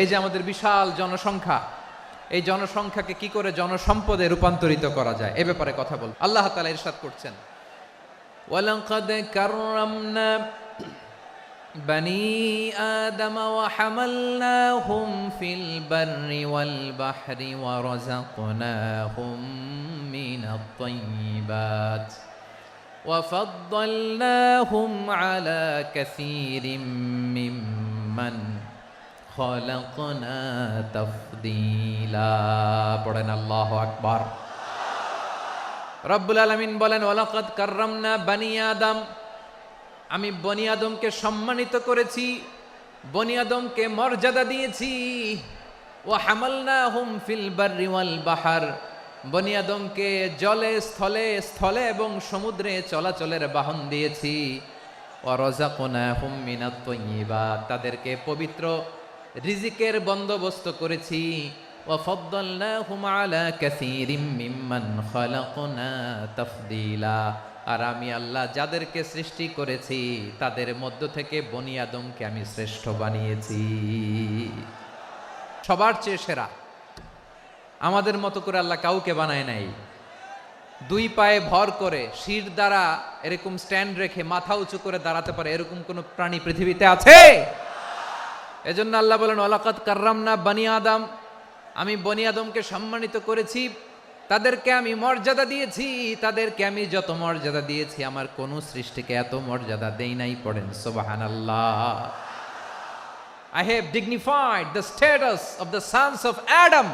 এই যে আমাদের বিশাল জনসংখ্যা এই জনসংখ্যাকে কি করে জনসম্পদে রূপান্তরিত করা যায় এ ব্যাপারে কথা বল আল্লাহ তালা ইরশাদ করছেন ولقد كرمنا بني آدم وحملناهم في البر والبحر ورزقناهم من الطيبات وفضلناهم على كثير ممن খলকনা তফদিলা। পড়েন আল্লাহ আকবার। রব্বুল আলমিন বলেন ওলাকত কার্রামনা বানি আদম। আমি বনি আদমকে সম্মানিত করেছি, বনি আদমকে মর্যাদা দিয়েছি। ও হামলনা হুম ফিল বারিওয়াল বাহার। বনি আদমকে জলে, স্থলে স্থলে এবং সমুদ্রে চলাচলের বাহন দিয়েছি। ও রজাকোনা হুম মিনাত তাদেরকে পবিত্র রিজিকের বন্দোবস্ত করেছি। আর আমি আল্লাহ যাদেরকে সৃষ্টি করেছি, তাদের মধ্য থেকে বনিয়াদমকে আমি শ্রেষ্ঠ বানিয়েছি। সবার চেয়ে সেরা। আমাদের মতো করে আল্লাহ কাউকে বানায় নাই। দুই পায়ে ভর করে শির দ্বারা এরকম স্ট্যান্ড রেখে মাথা উঁচু করে দাঁড়াতে পারে এরকম কোনো প্রাণী পৃথিবীতে আছে? এজন্য আল্লাহ বলেন ওলাকাত কার্রাম না বানি আদম। আমি বনি আদমকে সম্মানিত করেছি। তাদেরকে আমি মর্যাদা দিয়েছি। তাদেরকে আমি যত মর্যাদা দিয়েছি, আমার কোন সৃষ্টিকে এত মর্যাদা দেই নাই, পড়েন সোবাহান আল্লাহ I have dignified the status of the sons of Adam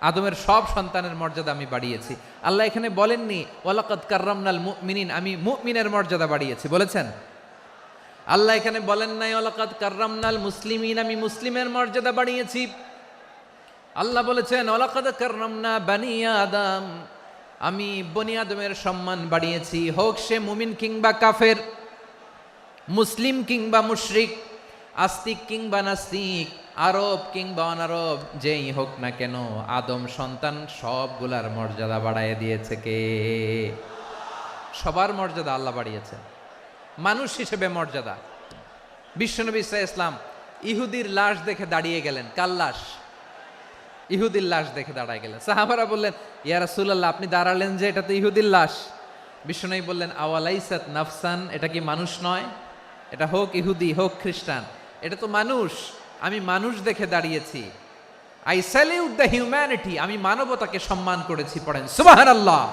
আদমের সব সন্তানের মর্যাদা আমি বাড়িয়েছি। আল্লাহ এখানে বলেননি ওয়ালাকাত কার্রামনাল মুমিনিন। আমি মুমিনের মর্যাদা বাড়িয়েছি। বলেছেন? আল্লাহ এখানে বলেন নাই ওয়ালাকাত কার্রামনাল মুসলিমিন, আমি মুসলিমের মর্যাদা বাড়িয়েছি। আল্লাহ বলেছেন ওলাকাদ কাররামনা বানি আদম, আমি বনি আদমের সম্মান বাড়িয়েছি। হোক সে মুমিন কিংবা কাফের, মুসলিম কিংবা মুশরিক, আস্তিক কিংবা নাস্তিক, আরব কিংবা অনারব, যেই হোক না কেন, আদম সন্তান সবগুলার মর্যাদা বাড়ায় দিয়েছে কে? সবার মর্যাদা আল্লাহ বাড়িয়েছে মানুষ হিসেবে মর্যাদা। বিশ্বনবী ইসা ইসলাম ইহুদির লাশ দেখে দাঁড়িয়ে গেলেন। কাল লাশ? ইহুদির লাশ দেখে দাঁড়ায় গেলেন। সাহাবারা বললেন, ইয়া রাসূলুল্লাহ, আপনি দাঁড়ালেন যে এটা তো ইহুদির লাশ। বিষ্ণু বললেন, আওয়ালাইসাত নাফসান, এটা কি মানুষ নয়? এটা হোক ইহুদি, হোক খ্রিস্টান, এটা তো মানুষ। আমি মানুষ দেখে দাঁড়িয়েছি। আই স্যালিউট দ্য হিউম্যানিটি আমি মানবতাকে সম্মান করেছি, পড়েন। সুবহানাল্লাহ।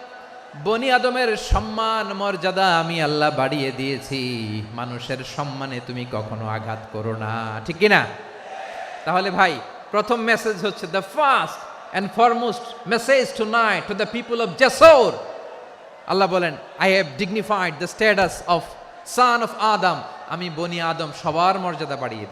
বনি আদমের সম্মান, মর্যাদা আমি আল্লাহ বাড়িয়ে দিয়েছি। মানুষের সম্মানে তুমি কখনো আঘাত করো না। ঠিক কি না তাহলে ভাই, প্রথম মেসেজ হচ্ছে the first and foremost message tonight to the people of Jessore আল্লাহ বলেন I have dignified the status of son of Adam আমি বনি আদম সবার মর্যাদা বাড়িয়ে দিই